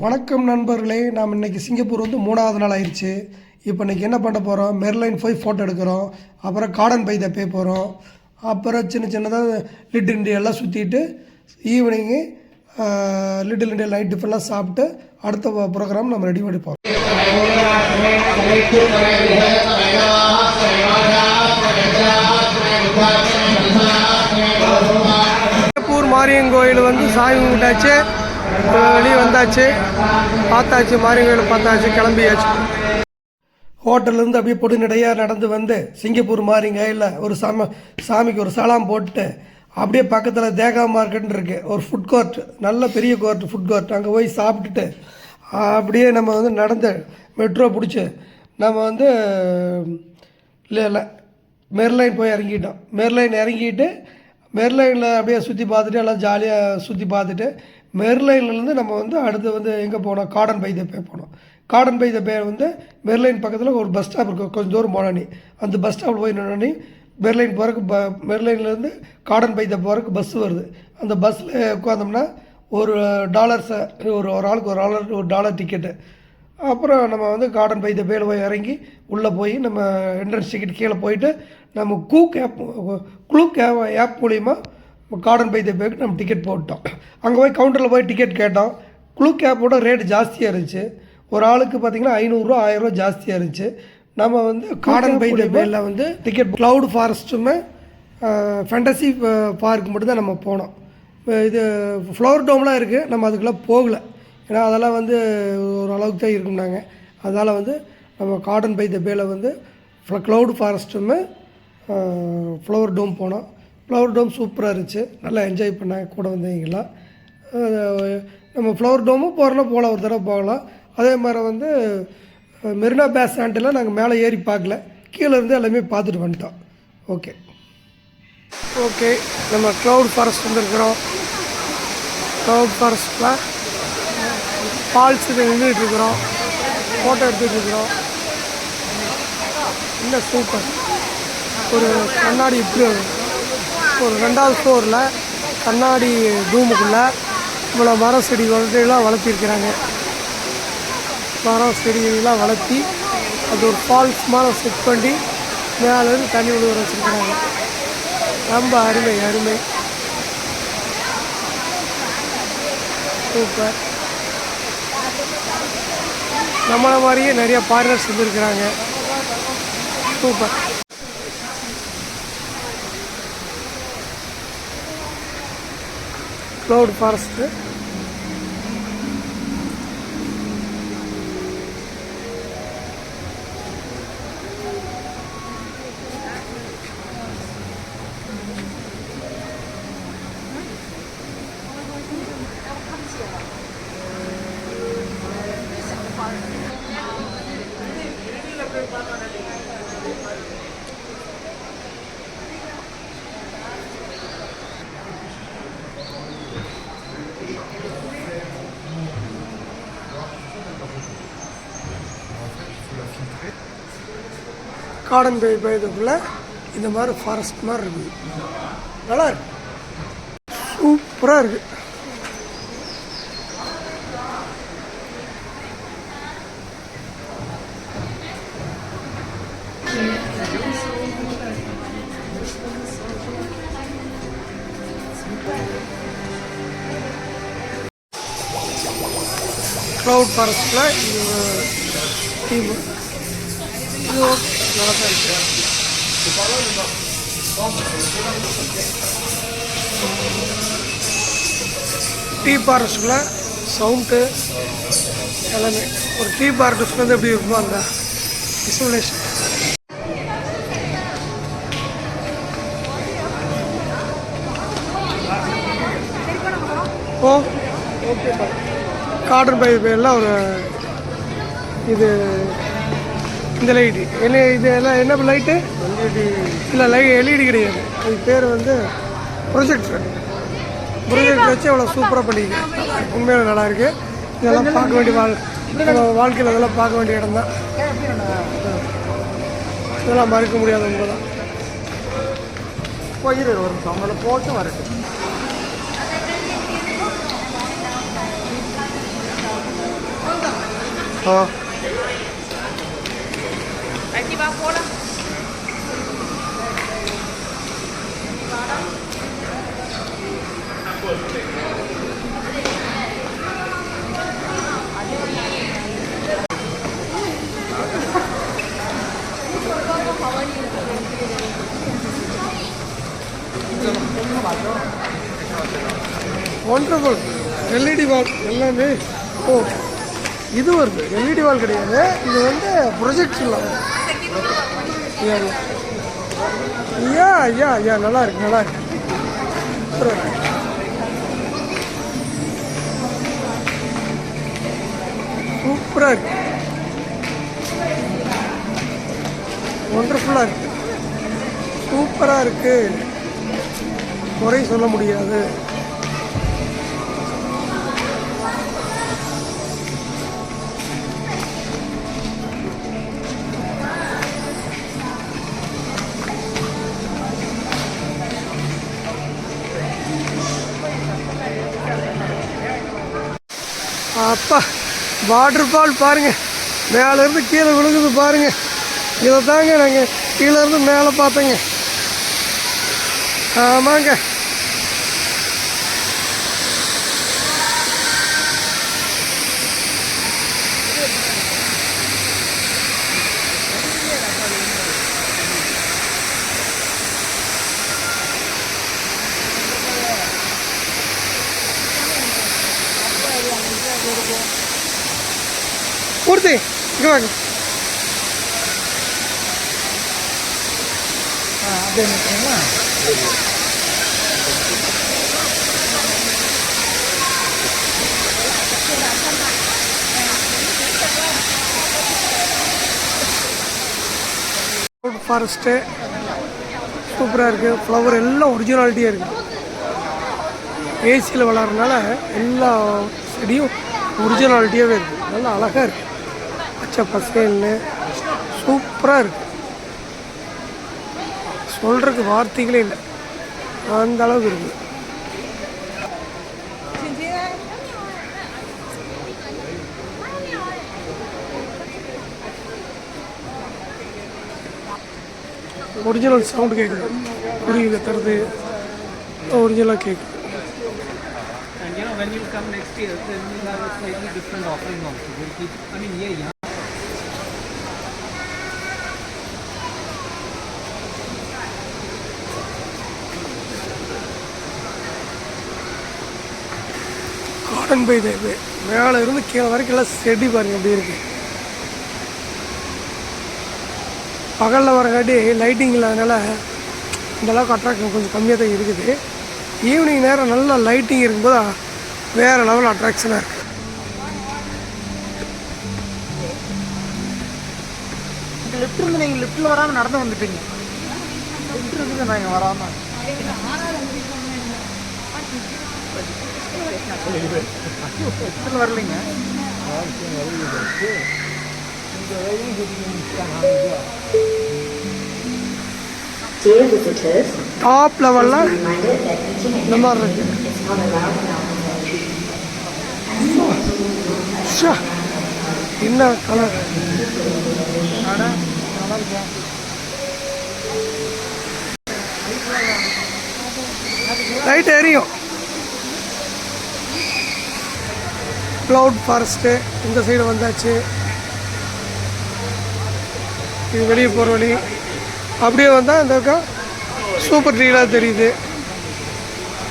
வணக்கம் நண்பர்களே நாம் இன்றைக்கி சிங்கப்பூர் வந்து மூணாவது நாள் ஆயிடுச்சு இப்போ இன்றைக்கி என்ன பண்ண போகிறோம் மெர்லைன் போய் ஃபோட்டோ எடுக்கிறோம். அப்புறம் கார்டன் பை தப்பே போகிறோம் அப்புறம் சின்ன சின்னதாக லிட்டில் இண்டியா எல்லாம் சுற்றிட்டு ஈவினிங்கு லிட்டில் இண்டியா நைட் டிஃபன்லாம் சாப்பிட்டு அடுத்த ப்ரோக்ராம் நம்ம ரெடி பண்ணி போகிறோம் சிங்கப்பூர் மாரியன் கோயில் வந்து சாமி கும்பிட்டாச்சு. வெளியே வந்தாச்சு. பார்த்தாச்சு மாரியன் பார்த்தாச்சு கிளம்பியாச்சு. ஹோட்டல்லேருந்து அப்படியே பொடுநடையாக நடந்து வந்து சிங்கப்பூர் மாரிங்க இல்லை ஒரு சாமி சாமிக்கு ஒரு சலாம் போட்டு அப்படியே பக்கத்தில் தேகா மார்க்கெட்னு இருக்குது ஒரு ஃபுட் கோர்ட் நல்ல பெரிய கோர்ட் ஃபுட் கோர்ட் அங்கே போய் சாப்பிட்டுட்டு அப்படியே நம்ம வந்து நடந்து மெட்ரோ பிடிச்சி நம்ம வந்து இல்லை இல்லை மெர்லைன் போய் இறங்கிட்டோம். மெர்லைன் இறங்கிட்டு மெர்லைனில் அப்படியே சுற்றி பார்த்துட்டு எல்லாம் ஜாலியாக சுற்றி பார்த்துட்டு மெர்லைன்லேருந்து நம்ம வந்து அடுத்து வந்து எங்கே போனோம்? கார்டன் பை த பே போனோம். கார்டன் பை த பே வந்து மெர்லைன் பக்கத்தில் ஒரு பஸ் ஸ்டாப் இருக்கும் கொஞ்சம் தூரம் போனா அந்த பஸ் ஸ்டாப்பில் போய் நின்னோடனே மெர்லைன் போகிறக்கு ப மெர்லைன்லேருந்து கார்டன் பை த போகிறக்கு பஸ் வருது. அந்த பஸ்ஸில் உட்காந்தோம்னா ஒரு டாலர்ஸை ஒரு ஒரு ஆளுக்கு ஒரு ஆளர் ஒரு டாலர் டிக்கெட்டு அப்புறம் நம்ம வந்து கார்டன் பை த பேல போய் இறங்கி உள்ளே போய் நம்ம என்ட்ரன்ஸ் டிக்கெட் கீழே போயிட்டு நம்ம கூக் ஆப் குளூக் ஆப் மூலிமா கார்டன் பை த பேக்கு நம்ம டிக்கெட் போட்டோம். அங்கே போய் கவுண்டரில் போய் டிக்கெட் கேட்டோம். குளூக் ஆப்போட ரேட் ஜாஸ்தியாக இருந்துச்சு. ஒரு ஆளுக்கு பார்த்தீங்கன்னா ஐநூறுரூவா ஆயிரரூவா ஜாஸ்தியாக இருந்துச்சு. நம்ம வந்து கார்டன் பை த வந்து டிக்கெட் க்ளவுட் ஃபாரஸ்ட்டுமே ஃபேண்டசி பார்க் மட்டும் தான் நம்ம போனோம். இது ஃப்ளவர் டோம்லாம் இருக்குது நம்ம அதுக்கெல்லாம் போகலை. ஏன்னா அதெல்லாம் வந்து ஒரு அளவுக்கு தான் இருக்கும்னாங்க அதனால் வந்து நம்ம கார்டன் பை த வந்து க்ளவுட் ஃபாரஸ்ட்டுமே ஃப்ளவர் டோம் போனோம். ஃப்ளவர் டோம் சூப்பராக இருந்துச்சு. நல்லா என்ஜாய் பண்ணாங்க கூட வந்தவங்கெல்லாம். நம்ம ஃப்ளவர் டோமும் போகிறோன்னா போகலாம் ஒரு தடவை போகலாம். அதே மாதிரி வந்து மெரினா பேஸ் சாண்டில் நாங்கள் மேலே ஏறி பார்க்கல. கீழே இருந்து எல்லாமே பார்த்துட்டு வந்துட்டோம். ஓகே ஓகே நம்ம க்ளவுட் ஃபாரஸ்ட் வந்துருக்குறோம் க்ளவுட் ஃபாரஸ்ட்டில் ஃபால்ஸுக்கு நின்றுட்டு இருக்கிறோம். ஃபோட்டோ எடுத்துகிட்ருக்குறோம் இல்லை சூப்பர் ஒரு கண்ணாடி இப்படி ஒரு ரெண்டாவது ஃப்ளோரில் கண்ணாடி ரூமுக்குள்ளே இவ்வளோ மரம் செடி வளர்த்தெல்லாம் வளர்த்திருக்கிறாங்க. மரம் செடிகளெல்லாம் வளர்த்தி அது ஒரு ஃபால்ஸ் மாதிரி செட் பண்ணி மேலேருந்து தண்ணி விழுவ வச்சுருக்கிறாங்க. ரொம்ப அருமை அருமை. சூப்பர். நம்மளை மாதிரியே நிறைய பார்ட்னர்ஸ் வந்துருக்கிறாங்க சூப்பர். க்ளவுட் ஃபாரஸ்ட்டு கார்டன் போய் போயதுக்குள்ளே இந்த மாதிரி ஃபாரஸ்ட் மாதிரி இருக்குது நல்லா இருக்கு. சூப்பராக இருக்குது க்ளவுட் ஃபாரஸ்ட்டில் இது டீம் நல்லா தான் டீ ஃபாரஸ்ட்டுக்குள்ள சவுண்டு எல்லாமே. ஒரு டீ ஃபாரஸ்ட் வந்து எப்படி இருக்குமோ அந்த visualisation oh okay garden by பேரில் ஒரு இது இந்த லைட்டு என்ன இது எல்லாம் என்ன லைட்டு எல்இடி இல்லை லை எல்இடி கிடையாது. அது பேர் வந்து ப்ரொஜெக்டர் ப்ரொஜெக்டர் வச்சு அவ்வளோ சூப்பராக பண்ணிக்கிறேன் உண்மையில நல்லா இருக்கு. இதெல்லாம் பார்க்க வேண்டிய வாழ் வாழ்க்கையில் அதெல்லாம் பார்க்க வேண்டிய இடம் தான். இதெல்லாம் மறுக்க முடியாத உண்மை தான் போயிரு ஒரு நிமிஷம். அவங்கள போட்டு வரட்டும் ஆ. போகலாம் ஒண்டர்ஃபுல் எல்இடி வால் எல்லாமே. ஓ இது வருது. எல்இடி வால் கிடையாது. இது வந்து ப்ரொஜெக்ட் இல்லை ஐயா ஐயா ஐயா நல்லா இருக்கு நல்லா இருக்கு. சூப்பரா இருக்கு. சூப்பரா இருக்கு ஒண்டர்ஃபுல்லாக இருக்கு சூப்பராக இருக்கு. குறை சொல்ல முடியாது. அப்பா வாட்டர் ஃபால் பாருங்கள் மேலேருந்து கீழே விழுகுது பாருங்கள் இதை தாங்க நாங்கள் கீழேருந்து மேலே பார்த்தோங்க. ஆமாங்க. பூர்த்தி இங்கே வாங்க. ஃபாரஸ்ட்டு சூப்பராக இருக்குது ஃப்ளவர் எல்லாம் ஒரிஜினாலிட்டியாக இருக்குது ஏசியில் வளர்றதுனால எல்லா செடியும் ஒரிஜினாலிட்டியாகவே இருக்குது நல்லா அழகாக இருக்குது பச்சை பசேல்னு. சூப்பராக இருக்குது சொல்கிறதுக்கு வார்த்தைகளே இல்லை. அந்த அளவுக்கு இருக்குது ஒரிஜினல் சவுண்டு கேட்குது குருவி கத்துறது ஒரிஜினலாக கேட்குது And you know, when you come next year, then we'll have a slightly different offering also. We'll keep, I mean, yeah, yeah. Garden by தேவை மேலே இருந்து கீழே வரைக்கும் எல்லாம் செடி பாருங்க எப்படி இருக்கு பகலில் வரங்காட்டி லைட்டிங் இல்லாதனால இந்த அளவுக்கு அட்ராக்ஷன் கொஞ்சம் கம்மியாக தான் இருக்குது ஈவினிங் நேரம் நல்லா லைட்டிங் இருக்கும்போது வேறு லெவல் அட்ராக்ஷனாக இருக்குது லிஃப்ட் இருந்து நீங்கள் லிஃப்ட்டில் வராமல் நடந்து வந்துட்டீங்க. லிஃப்ட் இருக்குது நாங்கள் வராமல் லிஃப்ட்டில் வரலைங்க. Dear visitors, டாப் லெவலில் இந்த மாதிரி இருக்கு. என்ன கலர் லைட் எரியும். க்ளவுட் ஃபாரஸ்ட்டு இந்த சைடு வந்தாச்சு. இது வெளியே போகிற வழி. அப்படியே வந்தால் இந்த சூப்பர் ட்ரீலாக தெரியுது.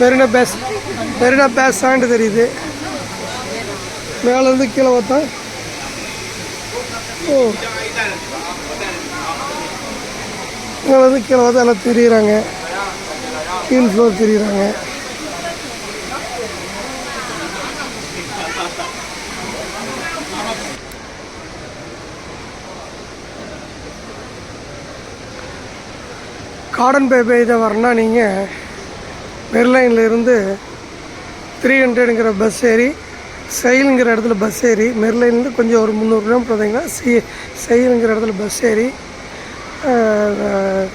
Marina Bay Marina Bay Sands தெரியுது? மேலேருந்து கீழே பார்த்தா? ஓ. மேலேருந்து கீழே பார்த்தா எல்லாம் தெரியுறாங்க. கீழ் ஃப்ளோர் தெரியுறாங்க. கார்டன் பேபே இதை வரனா நீங்கள் மெர்லைன்லேருந்து த்ரீ ஹண்ட்ரடுங்கிற பஸ் ஏறி செயலுங்கிற இடத்துல பஸ் ஏறி மெர்லைன்லேருந்து கொஞ்சம் ஒரு முந்நூறு கிலோமீட்டர் வந்தீங்கன்னா சி செயலுங்கிற இடத்துல பஸ் ஏறி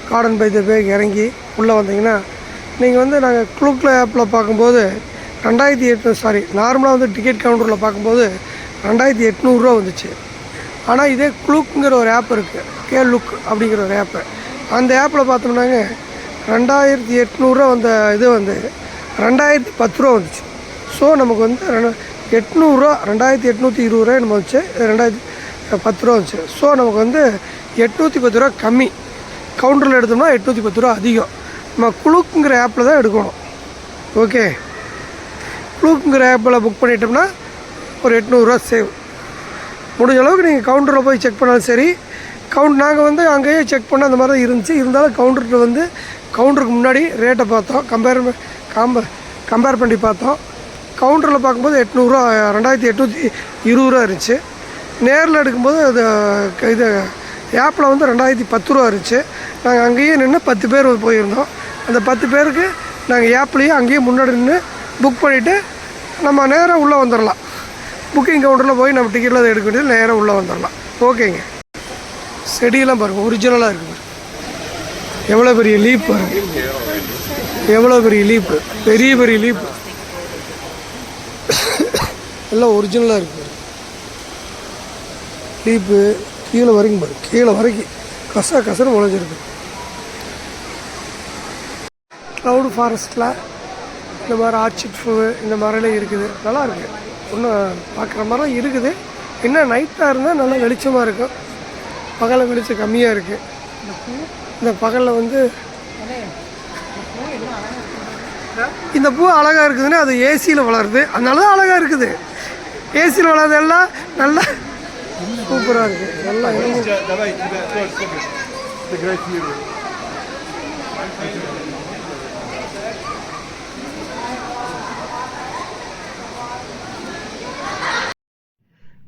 கார்டன் பை த இறங்கி உள்ளே வந்தீங்கன்னா நீங்கள் வந்து நாங்கள் குளுக்கில் ஆப்பில் பார்க்கும்போது ரெண்டாயிரத்தி எட்நூறு சாரி நார்மலாக வந்து டிக்கெட் கவுண்டரில் பார்க்கும்போது ரெண்டாயிரத்தி எட்நூறுரூவா வந்துச்சு. ஆனால் இதே குளுக்குங்கிற ஒரு ஆப் இருக்குது கே லுக் அப்படிங்கிற ஒரு ஆப்பு அந்த ஆப்பில் பார்த்தோம்னாங்க ரெண்டாயிரத்தி எட்நூறுரூவா வந்த இது வந்து ரெண்டாயிரத்தி பத்து ரூபா வந்துச்சு. ஸோ நமக்கு வந்து ரெண்டு எட்நூறுரூவா ரெண்டாயிரத்தி எட்நூற்றி இருபது ரூபாய் நம்ம வந்துச்சு ரெண்டாயிரத்தி பத்து ரூபா வந்துச்சு. ஸோ நமக்கு வந்து எட்நூற்றி பத்து ரூபா கம்மி. கவுண்டரில் எடுத்தோம்னா எட்நூற்றி பத்து ரூபா அதிகம். நம்ம குழுக்குங்கிற ஆப்பில் தான் எடுக்கணும். ஓகே குளுக்குங்கிற ஆப்பில் புக் பண்ணிட்டோம்னா ஒரு எட்நூறுரூவா சேவ் முடிஞ்ச அளவுக்கு நீங்கள் கவுண்டரில் போய் செக் பண்ணாலும் சரி கவுண்ட் நாங்கள் வந்து அங்கேயே செக் பண்ண அந்த மாதிரி தான் இருந்துச்சு. இருந்தாலும் கவுண்டர்கிட்ட வந்து கவுண்டருக்கு முன்னாடி ரேட்டை பார்த்தோம். கம்பேர் காம்ப கம்பேர் பண்ணி பார்த்தோம். கவுண்டரில் பார்க்கும்போது எட்நூறுரூவா ரெண்டாயிரத்தி எட்நூற்றி இருபது ரூபா இருந்துச்சு. நேரில் எடுக்கும்போது அது க- இது ஆப்பில் வந்து ரெண்டாயிரத்தி பத்து ரூபா இருந்துச்சு. நாங்கள் அங்கேயே நின்று பத்து பேர் போயிருந்தோம். அந்த பத்து பேருக்கு நாங்கள் ஆப்லேயே அங்கேயே முன்னாடி நின்று புக் பண்ணிவிட்டு நம்ம நேராக உள்ளே வந்துடலாம் புக்கிங் கவுண்டரில் போய் நம்ம டிக்கெட்டில் எடுக்க வேண்டியது நேராக உள்ளே வந்துடலாம் ஓகேங்க செடியெல்லாம் பாருங்கள் ஒரிஜினலாக இருக்குது பாருங்க. எவ்வளோ பெரிய லீப் பாருங்க. எவ்வளோ பெரிய லீப்பு பெரிய பெரிய லீப்பு எல்லாம் ஒரிஜினலாக இருக்குது பாருங்க. லீப்பு கீழே வரைக்கும் பாருங்க கீழே வரைக்கும் கசா கசன்னு முளைஞ்சிருக்கு. க்ளவுட் ஃபாரஸ்ட்டில் இந்த மாதிரி ஆர்ச்சிட் பூ இந்த மாதிரிலாம் இருக்குது. நல்லா இருக்குது ஒன்றும் பார்க்குற மாதிரிலாம் இருக்குது. என்ன நைட்டாக இருந்தால் நல்லா வெளிச்சமாக இருக்கும். பகலை வெளிச்சம் கம்மியாக இருக்குது இந்த பகலில் வந்து இந்த பூ அழகாக இருக்குதுன்னா அது ஏசியில் வளருது. அதனால தான் அழகாக இருக்குது. ஏசியில் வளர்றதெல்லாம் நல்லா சூப்பராக இருக்குது நல்லா காடன்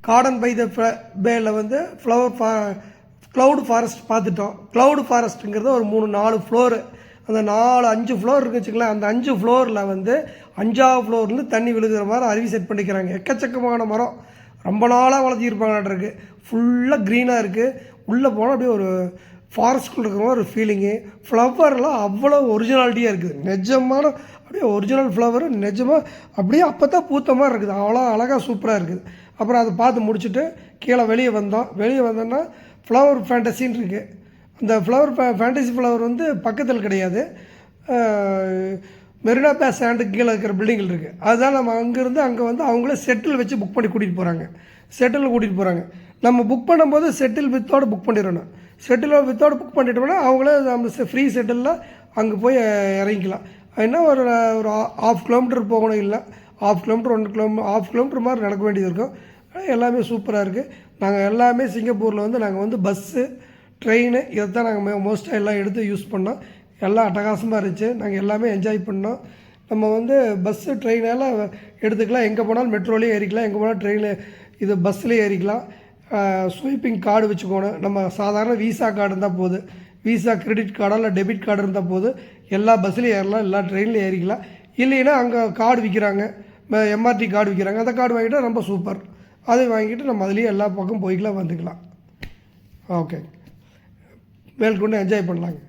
கார்டன் பை த பேல வந்து ஃப்ளவர் ஃபா க்ளவுட் ஃபாரஸ்ட் பார்த்துட்டோம். க்ளவுட் ஃபாரஸ்ட்டுங்கிறது ஒரு மூணு நாலு ஃப்ளோரு அந்த நாலு அஞ்சு ஃப்ளோர் இருக்கு வச்சுக்கலாம் அந்த அஞ்சு ஃப்ளோரில் வந்து அஞ்சாவது ஃப்ளோர்லேருந்து தண்ணி விழுகிற மாதிரி அருவி செட் பண்ணிக்கிறாங்க. எக்கச்சக்கமான மரம். ரொம்ப நாளாக வளர்த்திருப்பாங்களாட்டிருக்கு ஃபுல்லாக க்ரீனாக இருக்குது உள்ளே போனால் அப்படியே ஒரு ஃபாரஸ்ட்குள்ள இருக்கிற மாதிரி ஒரு ஃபீலிங்கு ஃப்ளவர்லாம் அவ்வளோ ஒரிஜினாலிட்டியாக இருக்குது. நிஜமான அப்படியே ஒரிஜினல் ஃப்ளவர் நிஜமாக அப்படியே அப்போ தான் பூத்த மாதிரி இருக்குது. அவ்வளோ அழகாக சூப்பராக இருக்குது. அப்புறம் அதை பார்த்து முடிச்சுட்டு கீழே வெளியே வந்தோம். வெளியே வந்தோன்னா ஃப்ளவர் ஃபேண்டசின்னு இருக்குது அந்த ஃப்ளவர் ஃபேண்டசி ஃப்ளவர் வந்து பக்கத்தில் கிடையாது. மெரினா பே சாண்டுக்கு கீழே இருக்கிற பில்டிங்கில் இருக்குது அதுதான் நம்ம அங்கேருந்து அங்கே வந்து அவங்களே செட்டில் வச்சு புக் பண்ணி கூட்டிகிட்டு போகிறாங்க செட்டில் கூட்டிகிட்டு போகிறாங்க நம்ம புக் பண்ணும்போது செட்டில் வித்தோட புக் பண்ணிடணும். செட்டில் வித்தோட புக் பண்ணிட்டோம்னா அவங்களே நம்ம ஃப்ரீ செட்டிலில் அங்கே போய் இறங்கிக்கலாம். என்ன ஒரு ஒரு ஆஃப் கிலோமீட்டர் போகணும் இல்லை. Half kilometre one kilo half kilometre மாதிரி நடக்க வேண்டியது இருக்கும். எல்லாமே சூப்பராக இருக்குது நாங்கள் எல்லாமே சிங்கப்பூரில் வந்து நாங்கள் வந்து பஸ்ஸு ட்ரெயின் இதை தான் நாங்கள் மோஸ்ட்டாக எல்லாம் எடுத்து யூஸ் பண்ணோம். எல்லாம் அட்டகாசமாக இருந்துச்சு. நாங்கள் எல்லாமே என்ஜாய் பண்ணோம். நம்ம வந்து பஸ்ஸு ட்ரெயினெல்லாம் எடுத்துக்கலாம். எங்கே போனாலும் மெட்ரோலேயே ஏறிக்கலாம். எங்கே போனாலும் ட்ரெயினில் இது பஸ்ஸில் ஏறிக்கலாம். Sweeping card வச்சுக்கோணும். நம்ம சாதாரண விசா கார்டு இருந்தால் போதும் விசா கிரெடிட் கார்டோ இல்லை டெபிட் கார்டு இருந்தால் போதும் எல்லா பஸ்லேயும் ஏறலாம். எல்லா ட்ரெயின்லையும் ஏறிக்கலாம். இல்லைன்னா அங்கே கார்டு விற்கிறாங்க எம்ஆர்டி கார்டு விற்கிறாங்க அந்த கார்டு வாங்கிட்டால் ரொம்ப சூப்பர் அதை வாங்கிட்டு நம்ம அதுலேயே எல்லா பக்கம் போய்க்கலாம் வந்துக்கலாம். ஓகே மேற்கொண்டு என்ஜாய் பண்ணலாங்க.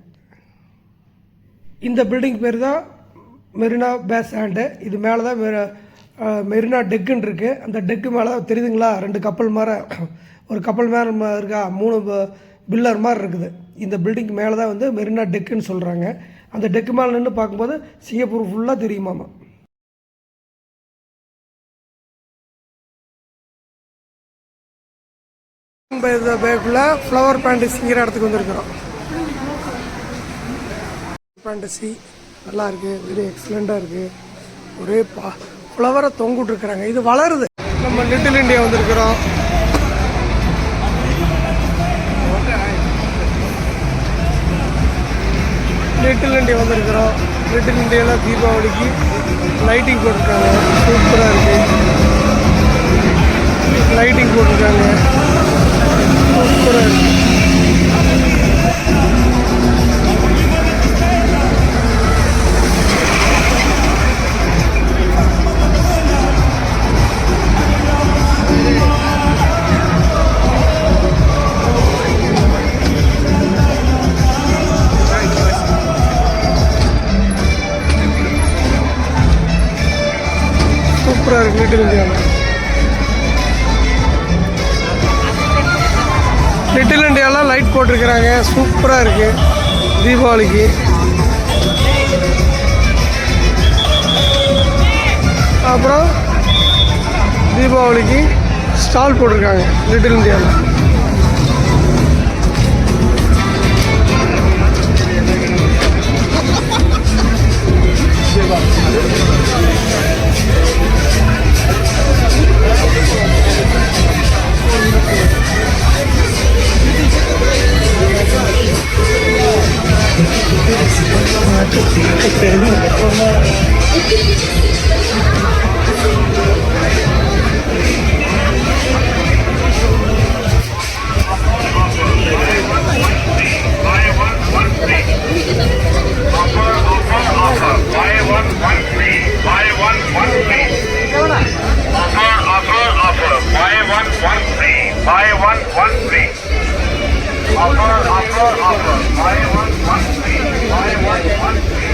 இந்த பில்டிங் பேர் தான் மெரினா பேஸ் ஹேண்டு இது மேலே தான் மெ- மெரினா டெக்குன்னு இருக்குது அந்த டெக்கு மேலே தெரியுதுங்களா? ரெண்டு கப்பல் மாதிரி ஒரு கப்பல் மேலே இருக்கா? மூணு பில்லர் மாதிரி இருக்குது. இந்த பில்டிங் மேலே தான் வந்து மெரினா டெக்குன்னு சொல்கிறாங்க அந்த டெக்கு மேலே நின்று பார்க்கும்போது சிங்கப்பூர் ஃபுல்லாக தெரியுமாமா? ஃபுல்லாக ஃப்ளவர் பேண்டசிங்கிற இடத்துக்கு வந்திருக்கிறோம். பேண்டசி நல்லா இருக்கு. வெரி எக்ஸலண்ட்டாக இருக்கு. ஒரே பா ஃப்ளவரை தொங்கிட்டு இருக்கிறாங்க இது வளருது. நம்ம லிட்டில் இண்டியா வந்திருக்கிறோம். லிட்டில் இண்டியா வந்திருக்கிறோம். லிட்டில் இந்தியாவில் தீபாவளிக்கு லைட்டிங் போட்டிருக்காங்க. சூப்பராக இருக்கு. லைட்டிங் போட்டிருக்காங்க. சூப்பராக இருக்கு சூப்பராக இருக்கு லிட்டில் இண்டியாலாம் லைட் போட்டிருக்கிறாங்க. சூப்பராக இருக்குது தீபாவளிக்கு. அப்புறம் தீபாவளிக்கு ஸ்டால் போட்டிருக்காங்க. Little இண்டியாவில் offer offer offer buy one one three buy one one three offer offer offer buy one one three buy one one three